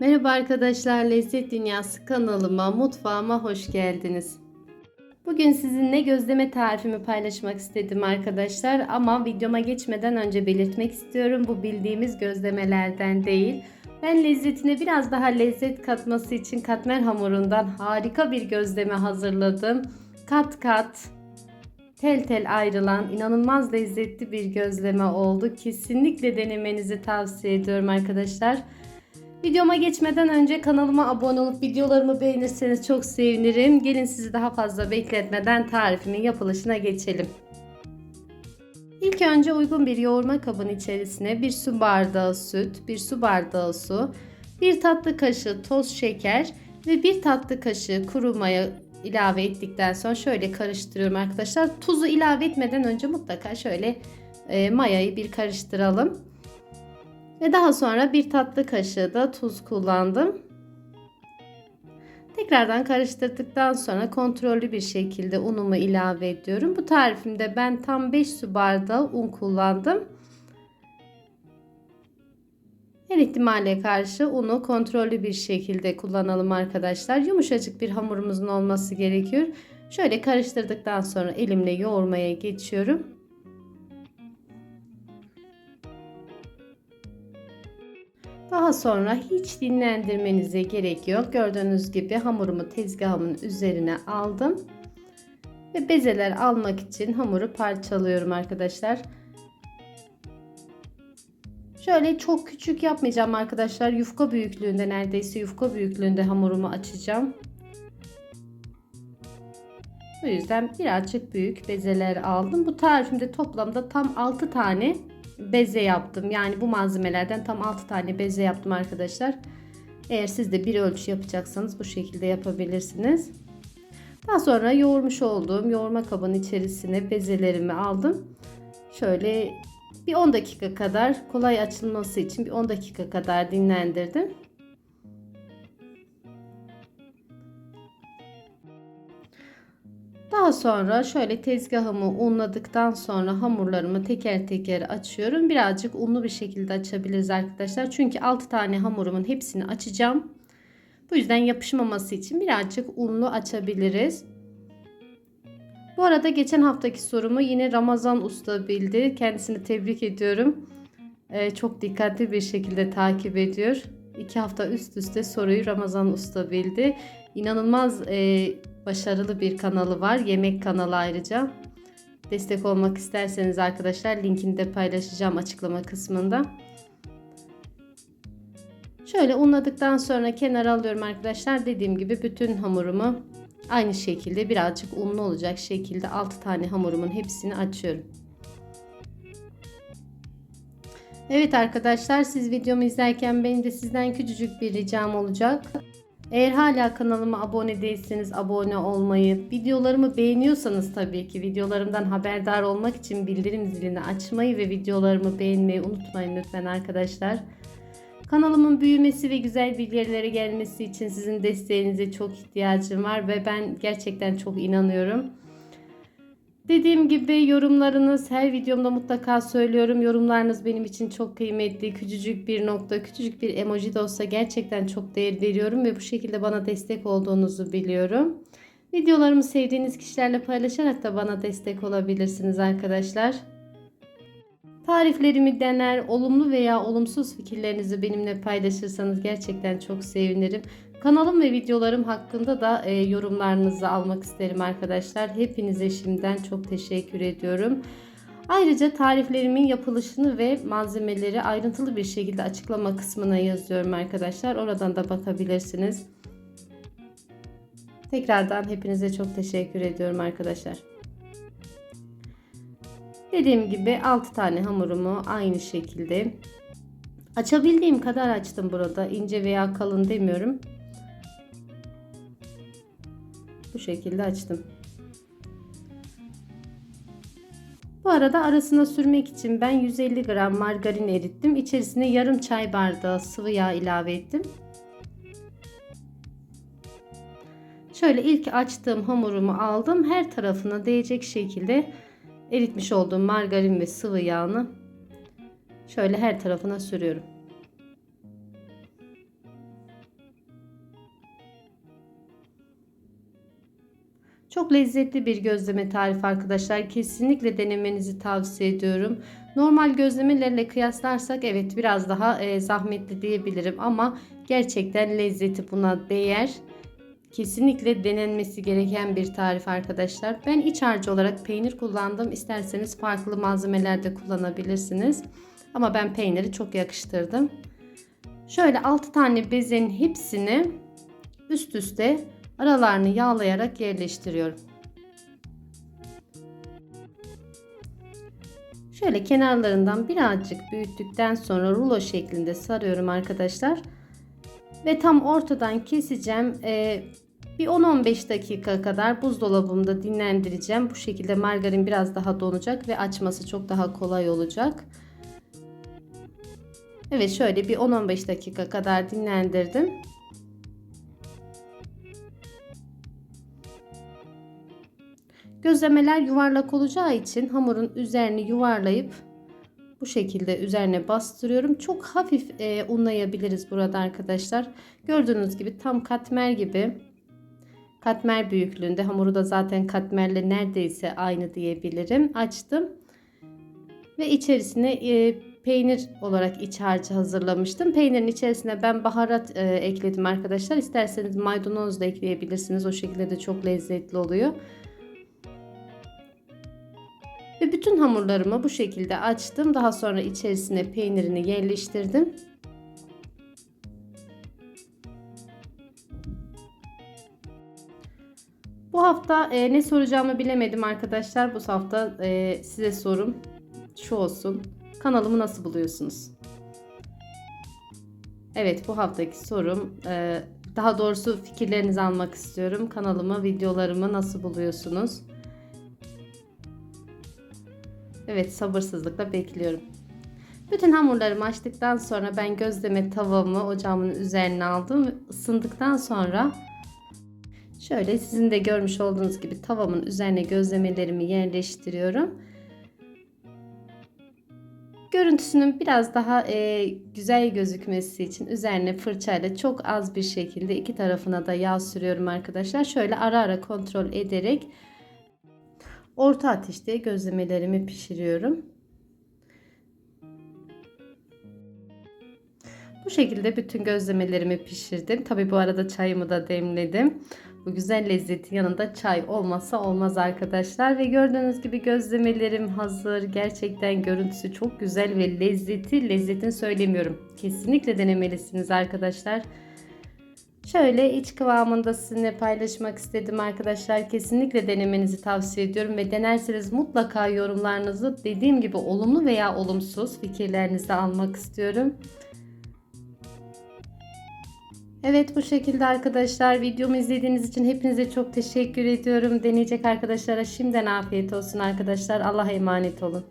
Merhaba arkadaşlar, Lezzet Dünyası kanalıma, mutfağıma hoş geldiniz. Bugün sizinle gözleme tarifimi paylaşmak istedim arkadaşlar ama videoma geçmeden önce belirtmek istiyorum bu bildiğimiz gözlemelerden değil. Ben lezzetine biraz daha lezzet katması için katmer hamurundan harika bir gözleme hazırladım. Kat kat, tel tel ayrılan inanılmaz lezzetli bir gözleme oldu. Kesinlikle denemenizi tavsiye ediyorum arkadaşlar. Videoma geçmeden önce kanalıma abone olup videolarımı beğenirseniz çok sevinirim. Gelin sizi daha fazla bekletmeden tarifimin yapılışına geçelim. İlk önce uygun bir yoğurma kabının içerisine bir su bardağı süt, bir su bardağı su, bir tatlı kaşığı toz şeker ve bir tatlı kaşığı kuru maya ilave ettikten sonra şöyle karıştırıyorum arkadaşlar. Tuzu ilave etmeden önce mutlaka şöyle e, mayayı bir karıştıralım. Ve daha sonra bir tatlı kaşığı da tuz kullandım. Tekrardan karıştırdıktan sonra kontrollü bir şekilde unumu ilave ediyorum. Bu tarifimde ben tam 5 su bardağı un kullandım. Her ihtimale karşı unu kontrollü bir şekilde kullanalım arkadaşlar. Yumuşacık bir hamurumuzun olması gerekiyor. Şöyle karıştırdıktan sonra elimle yoğurmaya geçiyorum. Daha sonra hiç dinlendirmenize gerek yok. Gördüğünüz gibi hamurumu tezgahımın üzerine aldım. Ve bezeler almak için hamuru parçalıyorum arkadaşlar. Şöyle çok küçük yapmayacağım arkadaşlar. Yufka büyüklüğünde neredeyse yufka büyüklüğünde hamurumu açacağım. Bu yüzden birazcık büyük bezeler aldım. Bu tarifimde toplamda tam 6 tane beze yaptım. Yani bu malzemelerden tam 6 tane beze yaptım arkadaşlar. Eğer siz de bir ölçü yapacaksanız bu şekilde yapabilirsiniz. Daha sonra yoğurmuş olduğum yoğurma kabının içerisine bezelerimi aldım. Şöyle bir 10 dakika kadar kolay açılması için bir 10 dakika kadar dinlendirdim. Daha sonra şöyle tezgahımı unladıktan sonra hamurlarımı teker teker açıyorum. Birazcık unlu bir şekilde açabiliriz arkadaşlar. Çünkü 6 tane hamurumun hepsini açacağım. Bu yüzden yapışmaması için birazcık unlu açabiliriz. Bu arada geçen haftaki sorumu yine Ramazan Usta bildi. Kendisini tebrik ediyorum. Ee, çok dikkatli bir şekilde takip ediyor. İki hafta üst üste soruyu Ramazan Usta bildi. İnanılmaz e, başarılı bir kanalı var. Yemek kanalı ayrıca. Destek olmak isterseniz arkadaşlar linkini de paylaşacağım açıklama kısmında. Şöyle unladıktan sonra kenara alıyorum arkadaşlar. Dediğim gibi bütün hamurumu aynı şekilde birazcık unlu olacak şekilde 6 tane hamurumun hepsini açıyorum. Evet arkadaşlar siz videomu izlerken benim de sizden küçücük bir ricam olacak. Eğer hala kanalıma abone değilseniz abone olmayı, videolarımı beğeniyorsanız tabii ki videolarımdan haberdar olmak için bildirim zilini açmayı ve videolarımı beğenmeyi unutmayın lütfen arkadaşlar. Kanalımın büyümesi ve güzel bilgilere gelmesi için sizin desteğinize çok ihtiyacım var ve ben gerçekten çok inanıyorum. Dediğim gibi yorumlarınız her videomda mutlaka söylüyorum. Yorumlarınız benim için çok kıymetli. Küçücük bir nokta, küçücük bir emoji de olsa gerçekten çok değer veriyorum ve bu şekilde bana destek olduğunuzu biliyorum. Videolarımı sevdiğiniz kişilerle paylaşarak da bana destek olabilirsiniz arkadaşlar. Tariflerimi dener, olumlu veya olumsuz fikirlerinizi benimle paylaşırsanız gerçekten çok sevinirim. Kanalım ve videolarım hakkında da e, yorumlarınızı almak isterim arkadaşlar. Hepinize şimdiden çok teşekkür ediyorum. Ayrıca tariflerimin yapılışını ve malzemeleri ayrıntılı bir şekilde açıklama kısmına yazıyorum arkadaşlar. Oradan da bakabilirsiniz. Tekrardan hepinize çok teşekkür ediyorum arkadaşlar. Dediğim gibi 6 tane hamurumu aynı şekilde açabildiğim kadar açtım burada. ince veya kalın demiyorum. Bu şekilde açtım. Bu arada arasına sürmek için ben 150 gram margarin erittim. İçerisine yarım çay bardağı sıvı yağ ilave ettim. Şöyle ilk açtığım hamurumu aldım. Her tarafına değecek şekilde eritmiş olduğum margarin ve sıvı yağını şöyle her tarafına sürüyorum. Çok lezzetli bir gözleme tarifi arkadaşlar. Kesinlikle denemenizi tavsiye ediyorum. Normal gözlemelerle kıyaslarsak evet biraz daha e, zahmetli diyebilirim ama gerçekten lezzeti buna değer. Kesinlikle denenmesi gereken bir tarif arkadaşlar. Ben iç harcı olarak peynir kullandım. İsterseniz farklı malzemeler de kullanabilirsiniz. Ama ben peyniri çok yakıştırdım. Şöyle 6 tane bezin hepsini üst üste aralarını yağlayarak yerleştiriyorum. Şöyle kenarlarından birazcık büyüttükten sonra rulo şeklinde sarıyorum arkadaşlar. Ve tam ortadan keseceğim. Ee, bir 10-15 dakika kadar buzdolabımda dinlendireceğim. Bu şekilde margarin biraz daha donacak ve açması çok daha kolay olacak. Evet şöyle bir 10-15 dakika kadar dinlendirdim. Gözlemeler yuvarlak olacağı için hamurun üzerini yuvarlayıp bu şekilde üzerine bastırıyorum. Çok hafif e, unlayabiliriz burada arkadaşlar. Gördüğünüz gibi tam katmer gibi katmer büyüklüğünde hamuru da zaten katmerle neredeyse aynı diyebilirim. Açtım ve içerisine e, peynir olarak iç harcı hazırlamıştım. Peynirin içerisine ben baharat e, ekledim arkadaşlar. İsterseniz maydanoz da ekleyebilirsiniz. O şekilde de çok lezzetli oluyor. Ve bütün hamurlarımı bu şekilde açtım. Daha sonra içerisine peynirini yerleştirdim. Bu hafta e, ne soracağımı bilemedim arkadaşlar. Bu hafta e, size sorum şu olsun. Kanalımı nasıl buluyorsunuz? Evet bu haftaki sorum e, daha doğrusu fikirlerinizi almak istiyorum. Kanalımı, videolarımı nasıl buluyorsunuz? Evet sabırsızlıkla bekliyorum. Bütün hamurlarımı açtıktan sonra ben gözleme tavamı ocağımın üzerine aldım. Isındıktan sonra şöyle sizin de görmüş olduğunuz gibi tavamın üzerine gözlemelerimi yerleştiriyorum. Görüntüsünün biraz daha e, güzel gözükmesi için üzerine fırçayla çok az bir şekilde iki tarafına da yağ sürüyorum arkadaşlar. Şöyle ara ara kontrol ederek orta ateşte gözlemelerimi pişiriyorum. Bu şekilde bütün gözlemelerimi pişirdim. Tabi bu arada çayımı da demledim. Bu güzel lezzetin yanında çay olmasa olmaz arkadaşlar. Ve gördüğünüz gibi gözlemelerim hazır. Gerçekten görüntüsü çok güzel ve lezzeti. Lezzetini söylemiyorum. Kesinlikle denemelisiniz arkadaşlar. Şöyle iç kıvamında sizinle paylaşmak istedim arkadaşlar. Kesinlikle denemenizi tavsiye ediyorum ve denerseniz mutlaka yorumlarınızı dediğim gibi olumlu veya olumsuz fikirlerinizi almak istiyorum. Evet bu şekilde arkadaşlar videomu izlediğiniz için hepinize çok teşekkür ediyorum. Deneyecek arkadaşlara şimdiden afiyet olsun arkadaşlar. Allah'a emanet olun.